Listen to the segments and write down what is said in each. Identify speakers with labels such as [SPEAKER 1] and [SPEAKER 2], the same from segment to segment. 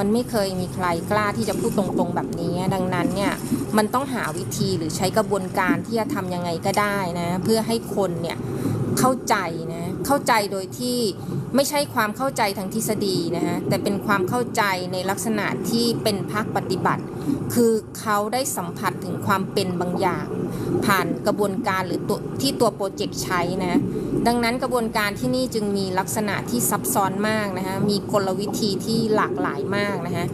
[SPEAKER 1] มันไม่เคยมีใครกล้าที่จะพูดตรงๆแบบนี้ ดังนั้นเนี่ยมันต้องหาวิธีหรือใช้กระบวนการที่จะทำยังไงก็ได้นะ เพื่อให้คนเนี่ย เข้าใจนะเข้าใจโดยที่ไม่ใช่ความเข้าใจทางทฤษฎีนะฮะแต่เป็นความเข้าใจในลักษณะที่เป็นภาคปฏิบัติ คือเขาได้สัมผัสถึงความเป็นบางอย่าง ผ่านกระบวนการหรือตัวที่ตัวโปรเจกต์ใช้นะดังนั้นกระบวนการที่นี่จึงมีลักษณะที่ซับซ้อนมากนะคะมีกลวิธีที่หลากหลายมากนะคะ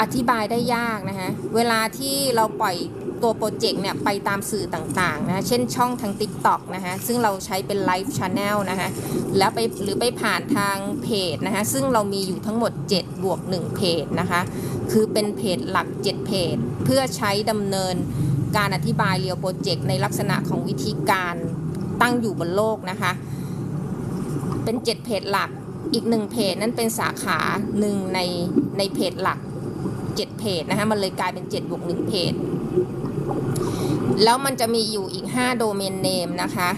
[SPEAKER 1] อธิบายได้ยากนะคะเวลาที่เราปล่อย ตัวโปรเจกต์เนี่ยไปตามสื่อต่างๆนะะเช่นช่องทาง TikTok นะคะซึ่งเราใช้เป็นไลฟ์ช n e l นะคะแล้วไปหรือไปผ่านทางเพจนะคะซึ่งเรามีอยู่ทั้งหมด 7 บวก 1 เพจนะคะคือเป็นเพจหลัก 7 เพจ เพื่อใช้ดำเนินการอธิบายเรียวโปรเจกต์ในลักษณะของวิธีการตั้งอยู่บนโลกนะคะเป็น 7 เพจหลักอีกหนึ่งเพจนั้นเป็นสาขาหนึ่งในในเพจหลัก 7 เพจนะคะมันเลยกลายเป็น7บวก1เพจ แล้วมันจะมีอยู่อีก 5 โดเมนเนมนะคะ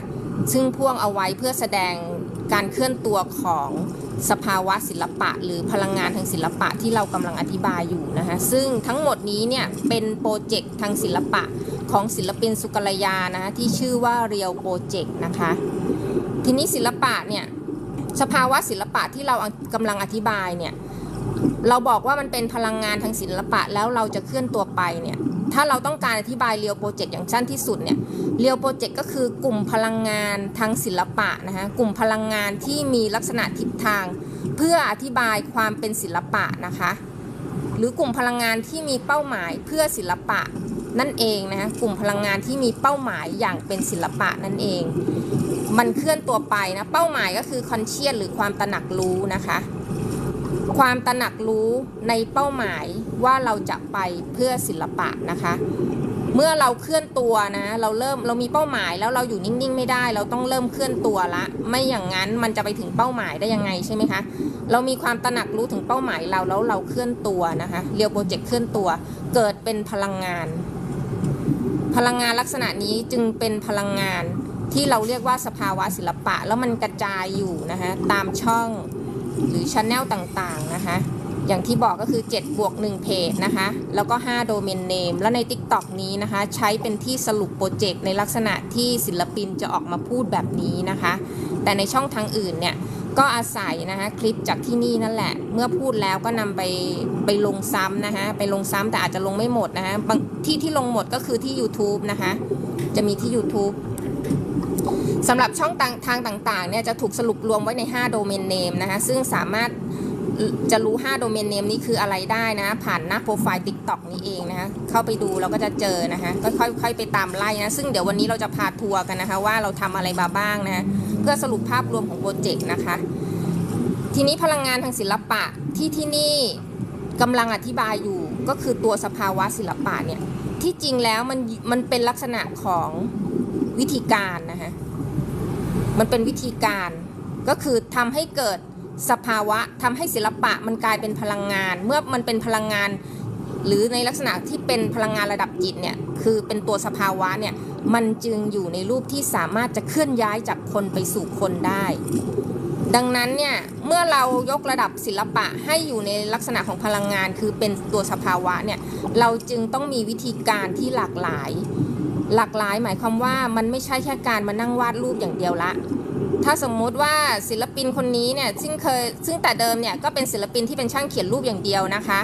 [SPEAKER 1] ซึ่งพ่วงเอาไว้เพื่อแสดงการเคลื่อนตัวของสภาวะศิลปะ หรือพลังงานทางศิลปะที่เรากำลังอธิบายอยู่นะคะ ซึ่งทั้งหมดนี้เนี่ยเป็นโปรเจกต์ทางศิลปะของศิลปินสุกลยานะคะที่ชื่อว่าเรียวโปรเจกต์นะคะ ทีนี้ศิลปะเนี่ยสภาวะศิลปะที่เรากำลังอธิบายเนี่ยเราบอกว่ามันเป็นพลังงานทางศิลปะแล้วเราจะเคลื่อนตัวไปเนี่ย ถ้าเราต้องการอธิบายเรียวโปรเจกต์อย่างสั้นที่สุดเนี่ยเรียวโปรเจกต์ก็คือกลุ่มพลังงานทางศิลปะนะคะกลุ่มพลังงานที่มีลักษณะทิศทาง เพื่ออธิบายความเป็นศิลปะนะคะหรือกลุ่มพลังงานที่มีเป้าหมายเพื่อศิลปะนั่นเองนะคะกลุ่มพลังงานที่มีเป้าหมายอย่างเป็นศิลปะนั่นเอง มันเคลื่อนตัวไปนะเป้าหมายก็คือคอนเชียสหรือความตระหนักรู้นะคะ ความตระหนักรู้ในเป้าหมายว่าเราจะไปเพื่อศิลปะนะคะ เมื่อเราเคลื่อนตัวนะ เราเริ่มเรามีเป้าหมายแล้วเราอยู่นิ่งๆไม่ได้ เราต้องเริ่มเคลื่อนตัวละ ไม่อย่างนั้นมันจะไปถึงเป้าหมายได้ยังไงใช่ไหมคะ เรามีความตระหนักรู้ถึงเป้าหมายเราแล้วเราเคลื่อนตัวนะคะเรียวโปรเจกต์เคลื่อนตัว เกิดเป็นพลังงาน พลังงานลักษณะนี้จึงเป็นพลังงานที่เราเรียกว่าสภาวะศิลปะ แล้วมันกระจายอยู่นะคะตามช่อง หรือชั้นแนลต่างๆนะคะ อย่างที่บอกก็คือ 7 บวก1เพจนะคะ แล้วก็ 5 โดเมนเนม แล้วใน TikTok นี้นะคะ ใช้เป็นที่สรุปโปรเจกต์ในลักษณะที่ศิลปินจะออกมาพูดแบบนี้นะคะ แต่ในช่องทางอื่นเนี่ยก็อาศัยนะคะคลิปจากที่นี่นั่นแหละ เมื่อพูดแล้วก็นำไปไปลงซ้ำนะคะไปลงซ้ำแต่อาจจะลงไม่หมดนะคะบางที่ที่ลงหมดก็คือที่ YouTube นะคะ จะมีที่ YouTube สำหรับช่องทางต่างๆเนี่ยจะถูกสรุปรวมไว้ใน 5 โดเมนเนมนะคะซึ่งสามารถจะรู้ 5 โดเมนเนมนี้คืออะไรได้นะ ผ่านหน้าโปรไฟล์ TikTok นี้เองนะคะเข้าไปดูเราก็จะเจอนะคะก็ค่อยๆไปตามไล่นะ ซึ่งเดี๋ยววันนี้เราจะพาทัวร์กันนะคะ ว่าเราทำอะไรมาบ้างนะเพื่อสรุปภาพรวมของโปรเจกต์นะคะ ทีนี้พลังงานทางศิลปะที่ที่นี่กำลังอธิบายอยู่ก็คือตัวสภาวะศิลปะเนี่ยที่จริงแล้วมันมันเป็นลักษณะของวิธีการนะคะ มันเป็นวิธีการ ก็คือทำให้เกิดสภาวะทำให้ศิลปะมันกลายเป็นพลังงาน เมื่อมันเป็นพลังงาน หรือในลักษณะที่เป็นพลังงานระดับจิตเนี่ยคือเป็นตัวสภาวะเนี่ยมันจึงอยู่ในรูปที่สามารถจะเคลื่อนย้ายจากคนไปสู่คนได้ ดังนั้นเนี่ยเมื่อเรายกระดับศิลปะให้อยู่ในลักษณะของพลังงาน คือเป็นตัวสภาวะเนี่ยเราจึงต้องมีวิธีการที่หลากหลาย หลากหลายหมายความว่ามันไม่ใช่แค่การมานั่งวาดรูปอย่างเดียวละ ถ้าสมมุติว่าศิลปินคนนี้เนี่ยซึ่งเคยซึ่งแต่เดิมเนี่ยก็เป็นศิลปินที่เป็นช่างเขียนรูปอย่างเดียวนะคะ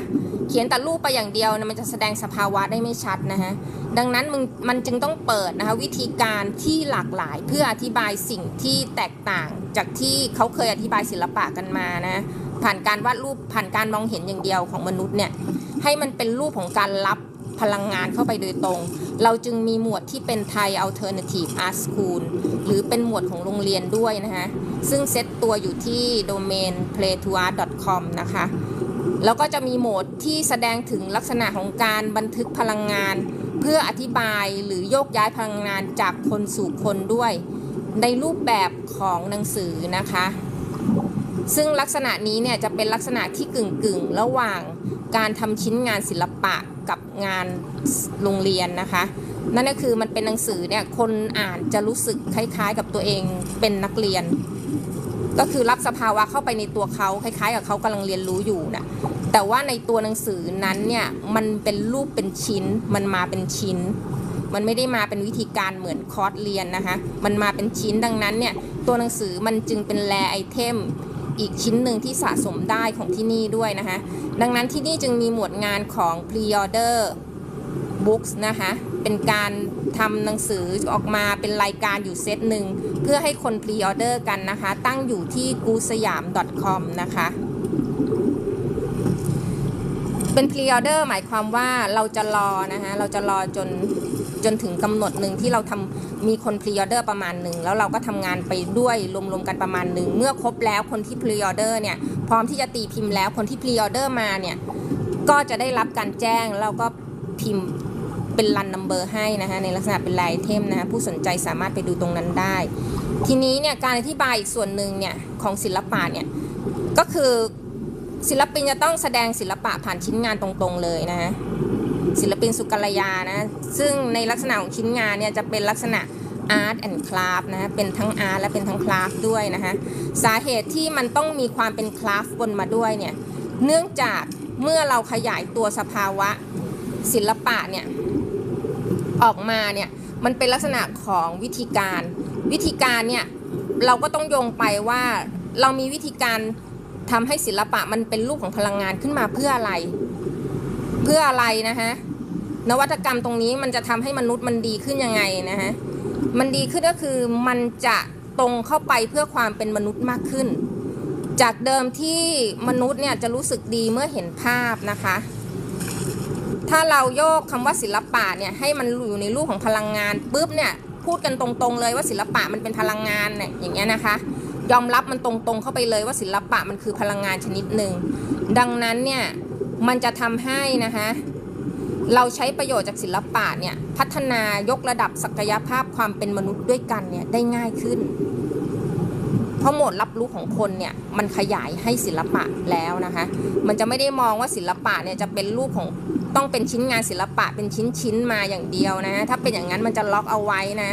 [SPEAKER 1] เขียนแต่รูปไปอย่างเดียวนะมันจะแสดงสภาวะได้ไม่ชัดนะคะดังนั้นมึงมันจึงต้องเปิดนะคะวิธีการที่หลากหลายเพื่ออธิบายสิ่งที่แตกต่างจากที่เขาเคยอธิบายศิลปะกันมานะผ่านการวาดรูปผ่านการมองเห็นอย่างเดียวของมนุษย์เนี่ยให้มันเป็นรูปของการรับ พลังงานเข้าไปโดยตรง เราจึงมีหมวดที่เป็นไทย Alternative Art School หรือเป็นหมวดของโรงเรียนด้วยนะคะ ซึ่งเซตตัวอยู่ที่โดเมน playtoart.com นะคะ แล้วก็จะมีโหมดที่แสดงถึงลักษณะของการบันทึกพลังงาน เพื่ออธิบายหรือโยกย้ายพลังงานจากคนสู่คนด้วย ในรูปแบบของหนังสือนะคะ ซึ่งลักษณะนี้เนี่ยจะเป็นลักษณะที่กึ่งกึ่งๆระหว่างการทำชิ้นงานศิลปะ กับงานโรงเรียนนะคะ นั่นก็คือมันเป็นหนังสือเนี่ยคนอ่านจะรู้สึกคล้ายๆ กับตัวเองเป็นนักเรียน ก็คือรับสภาวะเข้าไปในตัวเขาคล้ายๆ กับเขากำลังเรียนรู้อยู่นะแต่ว่าในตัวหนังสือนั้นเนี่ยมันเป็นรูปเป็นชิ้นมันมาเป็นชิ้น มันไม่ได้มาเป็นวิธีการเหมือนคอร์สเรียนนะคะ มันมาเป็นชิ้นดังนั้นเนี่ยตัวหนังสือมันจึงเป็นแรไอเทม อีกชิ้นหนึ่งที่สะสมได้ของที่นี่ด้วยนะคะ ดังนั้นที่นี่จึงมีหมวดงานของ Pre-order Books นะคะ เป็นการทำหนังสือออกมาเป็นรายการอยู่เซตหนึ่ง เพื่อให้คน Pre-order กันนะคะ ตั้งอยู่ที่กูสยาม .com นะคะ เป็น Pre-order หมายความว่าเราจะรอนะคะ เราจะรอจน จนถึงกำหนดหนึ่งที่เราทำมีคน Pre-order ประมาณหนึ่งแล้วเราก็ทำงานไปด้วยรวมๆกันประมาณหนึ่งเมื่อครบแล้วคนที่ Pre-order เนี่ยพร้อมที่จะตีพิมพ์แล้วคนที่ Pre-order มาเนี่ยก็จะได้รับการแจ้งแล้วก็พิมพ์เป็นรันนัมเบอร์ให้นะคะในลักษณะเป็นลายเทมนะคะผู้สนใจสามารถไปดูตรงนั้นได้ ทีนี้เนี่ยการอธิบายอีกส่วนหนึ่งเนี่ยของศิลปะเนี่ยก็คือศิลปินจะต้องแสดงศิลปะผ่านชิ้นงานตรงๆเลยนะฮะ ศิลปินสุกัลยานะ ซึ่งในลักษณะของชิ้นงานเนี่ยจะเป็นลักษณะ Art and Craft นะ เป็นทั้ง Art และเป็นทั้ง Craft ด้วยนะคะสาเหตุที่มันต้องมีความเป็น Craft บนมาด้วยเนี่ย เนื่องจากเมื่อเราขยายตัวสภาวะศิลปะเนี่ย ออกมาเนี่ย มันเป็นลักษณะของวิธีการ วิธีการเนี่ย เราก็ต้องโยงไปว่าเรามีวิธีการทำให้ศิลปะมันเป็นรูปของพลังงานขึ้นมาเพื่ออะไร พื่ออะไรนะคะนวัตกรรมตรงนี้มันจะทำให้มนุษย์มันดีขึ้นยังไงนะฮะมันดีขึ้นก็คือมันจะตรงเข้าไปเพื่อความเป็นมนุษย์มากขึ้น จากเดิมที่มนุษย์เนี่ยจะรู้สึกดีเมื่อเห็นภาพนะคะ ถ้าเราโยกคำว่าศิลปะเนี่ยให้มันอยู่ในรูปของพลังงานปุ๊บเนี่ยพูดกันตรงๆเลยว่าศิลปะมันเป็นพลังงานเนี่ยอย่างเงี้ยนะคะ ยอมรับมันตรงๆเข้าไปเลยว่าศิลปะมันคือพลังงานชนิดหนึ่งดังนั้นเนี่ย มันจะทำให้นะคะเราใช้ประโยชน์จากศิลปะเนี่ยพัฒนายกระดับศักยภาพความเป็นมนุษย์ด้วยกันเนี่ยได้ง่ายขึ้น เพราะโหมดรับรู้ของคนเนี่ยมันขยายให้ศิลปะแล้วนะคะ มันจะไม่ได้มองว่าศิลปะเนี่ยจะเป็นรูปของต้องเป็นชิ้นงานศิลปะเป็นชิ้นชิ้นๆมาอย่างเดียวนะ ถ้าเป็นอย่างนั้นมันจะล็อกเอาไว้นะ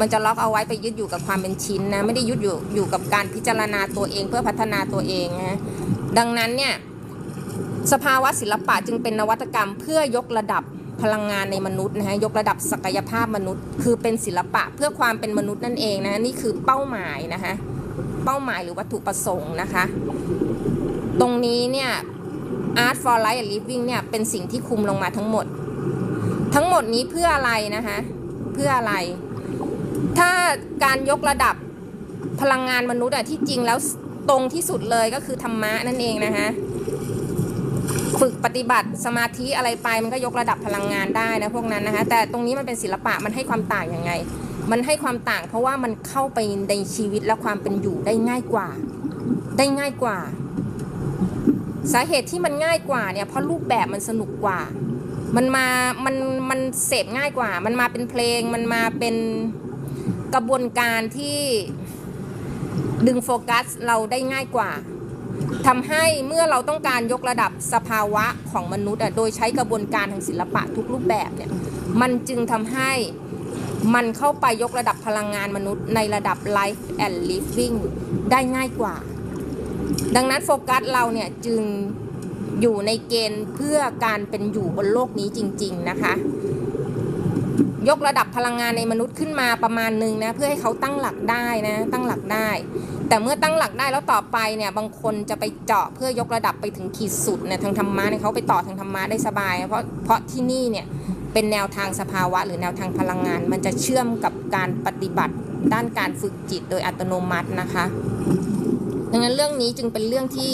[SPEAKER 1] มันจะล็อกเอาไว้ไปยึดอยู่กับความเป็นชิ้นนะไม่ได้ยึดอยู่อยู่กับการพิจารณาตัวเองเพื่อพัฒนาตัวเองนะดังนั้นเนี่ย สภาวะศิลปะจึงเป็นนวัตกรรม เพื่อยกระดับพลังงานในมนุษย์นะฮะยกระดับศักยภาพมนุษย์ คือเป็นศิลปะเพื่อความเป็นมนุษย์นั่นเองนะนี่คือเป้าหมายนะคะเป้าหมายหรือวัตถุประสงค์นะคะ ตรงนี้เนี่ย Art for Life and Living เนี่ยเป็นสิ่งที่คุมลงมาทั้งหมด ทั้งหมดนี้เพื่ออะไรนะคะเพื่ออะไร ถ้าการยกระดับพลังงานมนุษย์อะที่จริงแล้วตรงที่สุดเลยก็คือธรรมะนั่นเองนะคะ ฝึกปฏิบัติสมาธิอะไรไปมันก็ยกระดับพลังงานได้นะพวกนั้นนะคะ แต่ตรงนี้มันเป็นศิลปะมันให้ความต่างยังไง มันให้ความต่าง เพราะว่ามันเข้าไปในชีวิตและความเป็นอยู่ได้ง่ายกว่า ได้ง่ายกว่า สาเหตุที่มันง่ายกว่าเนี่ยเพราะรูปแบบมันสนุกกว่า มันมามันมันเสพง่ายกว่า มันมาเป็นเพลง มันมาเป็นกระบวนการที่ดึงโฟกัสเราได้ง่ายกว่า ทำให้เมื่อเราต้องการยกระดับสภาวะของมนุษย์โดยใช้กระบวนการทางศิลปะทุกรูปแบบเนี่ยมันจึงทำให้มันเข้าไปยกระดับพลังงานมนุษย์ในระดับ life and living ได้ง่ายกว่า ดังนั้นโฟกัสเราเนี่ยจึงอยู่ในเกณฑ์เพื่อการเป็นอยู่บนโลกนี้จริง ๆ นะคะ ยกระดับพลังงานในมนุษย์ขึ้นมาประมาณหนึ่งนะเพื่อให้เขาตั้งหลักได้นะตั้งหลักได้ แต่เมื่อตั้งหลักได้แล้วต่อไปเนี่ยบางคนจะไปเจาะเพื่อยกระดับไปถึงขีดสุดเนี่ยทางธรรมะเนี่ยเขาไปต่อทางธรรมะได้สบาย เพราะเพราะที่นี่เนี่ยเป็นแนวทางสภาวะ หรือแนวทางพลังงาน มันจะเชื่อมกับการปฏิบัติด้านการฝึกจิตโดยอัตโนมัตินะคะ ดังนั้นเรื่องนี้จึงเป็นเรื่องที่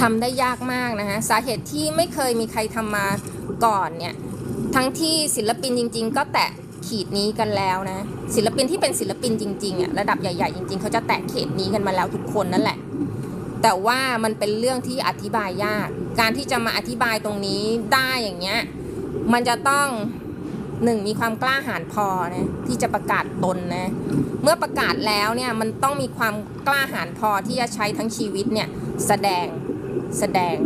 [SPEAKER 1] ทำได้ยากมากนะคะสาเหตุที่ไม่เคยมีใครทำมาก่อนเนี่ยทั้งที่ศิลปินจริง ๆ ก็แตะ ขีดนี้กันแล้วนะ ศิลปินที่เป็นศิลปินจริงๆอะระดับใหญ่ๆจริง ๆ เขาจะแตะเขตนี้กันมาแล้วทุกคนนั่นแหละ แต่ว่ามันเป็นเรื่องที่อธิบายยาก การที่จะมาอธิบายตรงนี้ได้อย่างเงี้ยมันจะต้องหนึ่งมีความกล้าหาญพอนะที่จะประกาศตนนะเมื่อประกาศแล้วเนี่ยมันต้องมีความกล้าหาญพอที่จะใช้ทั้งชีวิตเนี่ยแสดงแสดง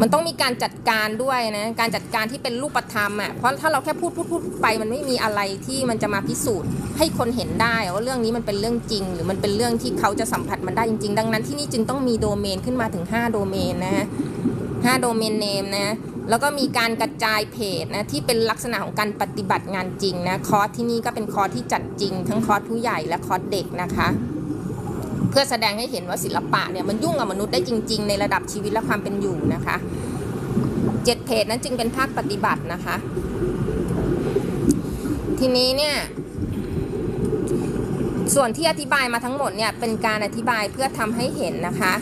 [SPEAKER 1] มันต้องมีการจัดการด้วยนะ การจัดการที่เป็นรูปธรรมอะเพราะถ้าเราแค่พูดพูดพูดไปมันไม่มีอะไรที่มันจะมาพิสูจน์ ให้คนเห็นได้ว่าเรื่องนี้มันเป็นเรื่องจริง หรือมันเป็นเรื่องที่เขาจะสัมผัสมันได้จริง ๆ ดังนั้นที่นี่จึงต้องมีโดเมนขึ้นมาถึง 5 โดเมนนะฮะ5โดเมนเนมนะแล้วก็มีการกระจายเพจนะที่เป็นลักษณะของการปฏิบัติงานจริงนะคอร์สที่นี่ก็เป็นคอร์สที่จัดจริง ทั้งคอร์สผู้ใหญ่และคอร์สเด็กนะคะ เพื่อแสดงให้เห็นว่าศิลปะเนี่ยมันยุ่งกับมนุษย์ได้จริง ๆ ในระดับชีวิตและความเป็นอยู่นะคะเจ็ดเพจนั้นจึงเป็นภาคปฏิบัตินะคะ ทีนี้เนี่ยส่วนที่อธิบายมาทั้งหมดเนี่ยเป็นการอธิบายเพื่อทำให้เห็นนะคะ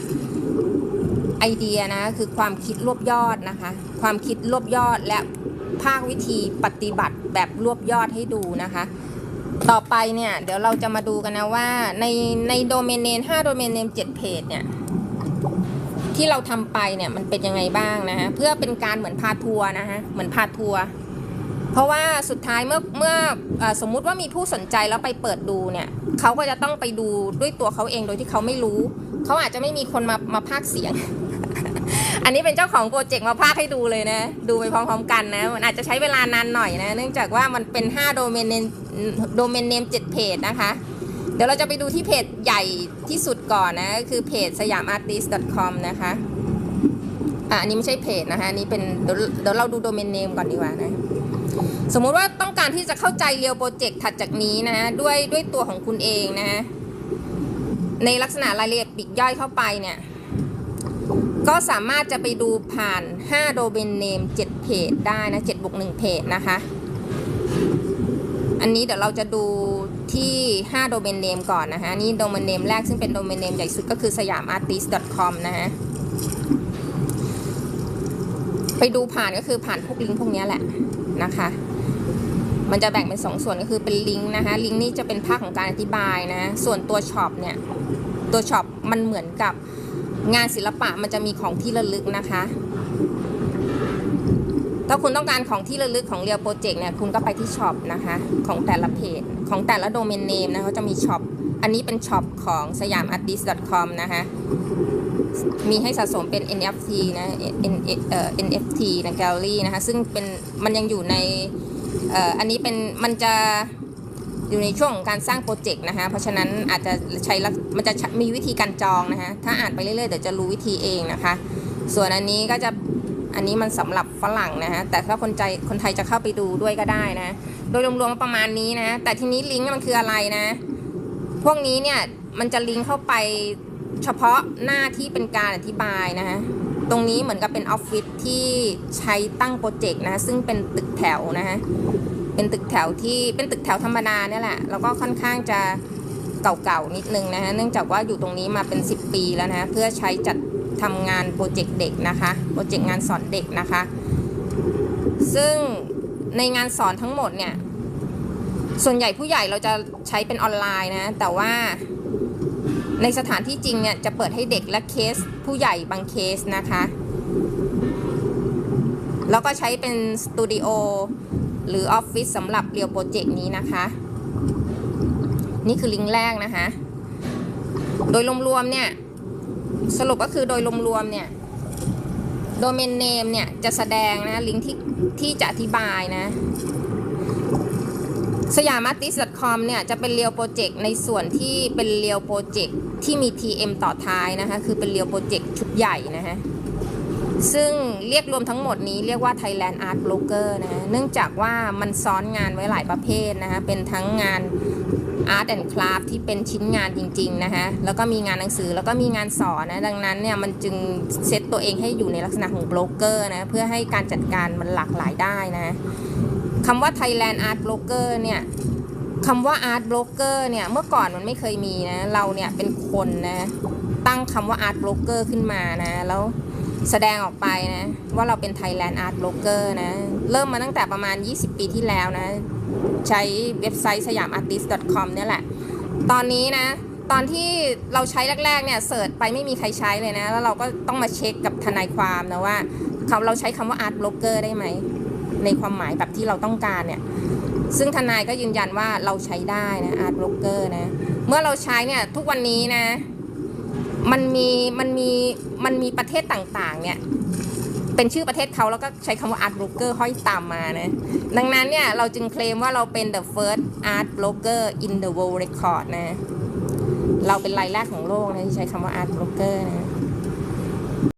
[SPEAKER 1] ไอเดียนะคือความคิดรวบยอดนะคะ ความคิดรวบยอดและภาควิธีปฏิบัติแบบรวบยอดให้ดูนะคะ ต่อไปเนี่ย เดี๋ยวเราจะมาดูกันนะว่าในในโดเมนเนม5โดเมนเนม7เพจเนี่ยที่เราทำไปเนี่ยมันเป็นยังไงบ้างนะฮะเพื่อเป็นการเหมือนพาทัวร์นะฮะเหมือนพาทัวร์เพราะว่าสุดท้ายเมื่อเมื่ออสมมุติว่ามีผู้สนใจแล้วไปเปิดดูเนี่ยเขาก็จะต้องไปดูด้วยตัวเขาเองโดยที่เขาไม่รู้ เขาอาจจะไม่มีคนมามาพากเสียง อันนี้เป็นเจ้าของโปรเจกต์มาพากให้ดูเลยนะ ดูไปพร้อมๆกันนะ มันอาจจะใช้เวลานานหน่อยนะ เนื่องจากว่ามันเป็น5โดเมนเนมโดเมนเนม7เพจนะคะ เดี๋ยวเราจะไปดูที่เพจใหญ่ที่สุดก่อนนะคือเพจสยาม artist com นะคะอะอันนี้ไม่ใช่เพจนะคะอันนี้เป็นเดี๋ยวเราดูโดเมนเนมก่อนดีกว่านะสมมุติว่าต้องการที่จะเข้าใจเรียวโปรเจกต์ถัดจากนี้นะด้วยด้วยตัวของคุณเองนะในลักษณะรายละเอียดปีกย่อยเข้าไปเนี่ย ก็สามารถจะไปดูผ่าน 5 โดเมนเนม 7 เพจได้นะ7บวก1เพจนะคะ อันนี้เดี๋ยวเราจะดูที่ 5 โดเมนเนมก่อนนะคะ นี่โดเมนเนมแรกซึ่งเป็นโดเมนเนมใหญ่สุดก็คือสยาม artist com นะฮะ ไปดูผ่านก็คือผ่านพวกลิงก์พวกนี้แหละนะคะมันจะแบ่งเป็นสองส่วนก็คือเป็นลิงก์นะคะ ลิงก์นี้จะเป็นภาคของการอธิบายนะ ส่วนตัวช็อปเนี่ย ตัวช็อปมันเหมือนกับ งานศิลปะมันจะมีของที่ระลึกนะคะ ถ้าคุณต้องการของที่ระลึกของเรียวโปรเจกต์เนี่ยคุณก็ไปที่ช็อปนะคะ ของแต่ละเพจของแต่ละโดเมนเนมนะเขาจะมีช็อป อันนี้เป็นช็อปของสยาม artist com นะคะ มีให้สะสมเป็น NFT นะ N เอ่อ NFT นะ gallery นะคะ ซึ่งเป็นมันยังอยู่ในเอ่ออันนี้เป็นมันจะ อยู่ในช่วงของการสร้างโปรเจกต์นะคะ เพราะฉะนั้นอาจจะใช้มันจะมีวิธีการจองนะคะ ถ้าอ่านไปเรื่อยๆเดี๋ยวจะรู้วิธีเองนะคะ ส่วนอันนี้ก็จะอันนี้มันสำหรับฝรั่งนะฮะ แต่ถ้าคนใจคนไทยจะเข้าไปดูด้วยก็ได้นะ โดยรวมๆประมาณนี้นะ แต่ทีนี้ลิงก์มันคืออะไรนะ พวกนี้เนี่ยมันจะลิงก์เข้าไปเฉพาะหน้าที่เป็นการอธิบายนะฮะ ตรงนี้เหมือนกับเป็นออฟฟิศที่ใช้ตั้งโปรเจกต์นะ ซึ่งเป็นตึกแถวนะฮะ เป็นตึกแถวที่เป็นตึกแถวธรรมดาเนี่ยแหละ แล้วก็ค่อนข้างจะเก่าๆนิดนึงนะฮะ เนื่องจากว่าอยู่ตรงนี้มาเป็น 10 ปีแล้วนะ เพื่อใช้จัดทำงานโปรเจกต์เด็กนะคะ โปรเจกต์งานสอนเด็กนะคะ ซึ่งในงานสอนทั้งหมดเนี่ย ส่วนใหญ่ผู้ใหญ่เราจะใช้เป็นออนไลน์นะ แต่ว่าในสถานที่จริงเนี่ยจะเปิดให้เด็กและเคสผู้ใหญ่บางเคสนะคะ แล้วก็ใช้เป็นสตูดิโอ หรือออฟฟิศสำหรับเรียวโปรเจกต์นี้นะคะ นี่คือลิงก์แรกนะคะ โดยรวมๆเนี่ย สรุปก็คือโดยรวมๆเนี่ยโดเมนเนมเนี่ยจะแสดงนะ ลิงก์ที่ที่จะอธิบายนะสยาม artist com เนี่ยจะเป็นเรียวโปรเจกต์ในส่วนที่เป็นเรียวโปรเจกต์ที่มี TM ต่อท้ายนะคะ คือเป็นเรียวโปรเจกต์ชุดใหญ่นะฮะ ซึ่งเรียกรวมทั้งหมดนี้เรียกว่า Thailand Art Broker นะเนื่องจากว่ามันซ้อนงานไว้หลายประเภทนะคะเป็นทั้งงาน Art and Craft ที่เป็นชิ้นงานจริงๆนะคะแล้วก็มีงานหนังสือแล้วก็มีงานสอนนะดังนั้นเนี่ยมันจึงเซตตัวเองให้อยู่ในลักษณะของโบรกเกอร์นะเพื่อให้การจัดการมันหลากหลายได้นะคำว่า Thailand Art Broker เนี่ยคำว่า art broker เนี่ยเมื่อก่อนมันไม่เคยมีนะเราเนี่ยเป็นคนนะตั้งคำว่า art broker ขึ้นมานะแล้ว แสดงออกไปนะ ว่าเราเป็น Thailand art broker นะ เริ่มมาตั้งแต่ประมาณ 20 ปีที่แล้วนะ ใช้เว็บไซต์สยาม artist com เนี่ยแหละ ตอนนี้นะ ตอนที่เราใช้แรกๆเนี่ยเสิร์ชไปไม่มีใครใช้เลยนะ แล้วเราก็ต้องมาเช็คกับทนายความนะว่าเขาเราใช้คำว่า art broker ได้ไหม ในความหมายแบบที่เราต้องการเนี่ยซึ่งทนายก็ยืนยันว่าเราใช้ได้นะอาร์ตบล็อกเกอร์นะ เมื่อเราใช้เนี่ยทุกวันนี้นะ มันมีมันมีมันมีประเทศต่างๆ เนี่ย เป็นชื่อประเทศเขาแล้วก็ใช้คำว่า art broker ห้อยตามมานะ ดังนั้นเนี่ย เราจึงเคลมว่าเราเป็น the first art blogger in the world record นะ เราเป็นรายแรกของโลกนะที่ใช้คำว่า art broker นะ